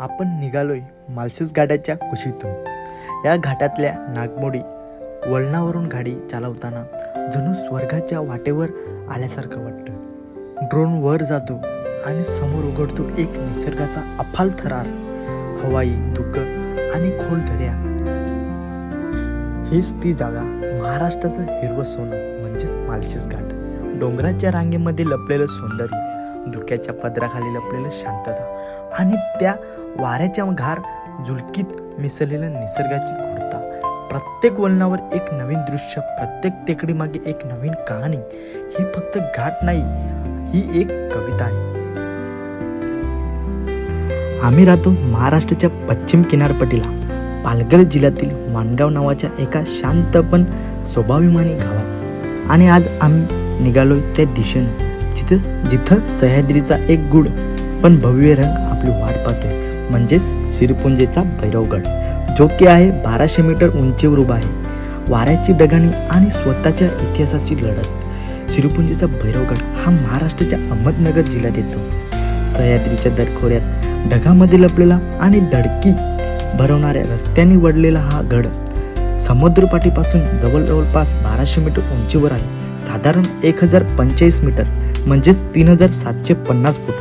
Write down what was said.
आपण निघालोय मालसेस गाड्याच्या कुशीतून. या घाटातल्या नागमोडी वळणावरून गाडी चालवताना जणू स्वर्गाच्या वाटेवर आल्यासारखं वाटतं. ड्रोन वर जातो आणि समोर उघडतो एक निसर्गाचा अफाल थरार. हवाई दुःख आणि खोल दर्या. हीच ती जागा महाराष्ट्राचं हिरवं सोनं म्हणजेच मालशेज घाट. डोंगराच्या रांगेमध्ये लपलेलं सौंदर्य धुक्याच्या पदराखाली लपलेलं शांतता आणि त्या वाऱ्याच्या घार झुलकीत मिसळलेल्या निसर्गाची गुणता प्रत्येक वळणावर एक नवीन दृश्य प्रत्येक टेकडीमागे एक नवीन कहाणी. ही फक्त घाट नाही ही एक कविता आहे. आम्ही राहतो महाराष्ट्राच्या पश्चिम किनारपट्टीला. पालघर जिल्ह्यातील माणगाव नावाच्या एका शांत पण स्वभाविमानी गावात. आणि आज आम्ही निघालोय त्या दिशेनं. जिथं जिथं सह्याद्रीचा एक गुड पण भव्य रंग आपली वाट पाहतोय. म्हणजेच सिरपुंजेचा भैरवगड जो की आहे बाराशे मीटर उंचीवर उभा आहे. वाऱ्याची डगाणी आणि स्वतःच्या इतिहासाची लढत. सिरपुंजेचा भैरवगड हा महाराष्ट्राच्या अहमदनगर जिल्ह्यात येतो. सह्याद्रीच्या दरखोऱ्यात ढगामध्ये लपलेला आणि धडकी भरवणाऱ्या रस्त्यांनी वडलेला हा गड समुद्रपाठीपासून जवळ जवळपास बाराशे मीटर उंचीवर आहे. साधारण एक हजार पंचेचाळीस मीटर म्हणजेच तीन हजार सातशे पन्नास फूट.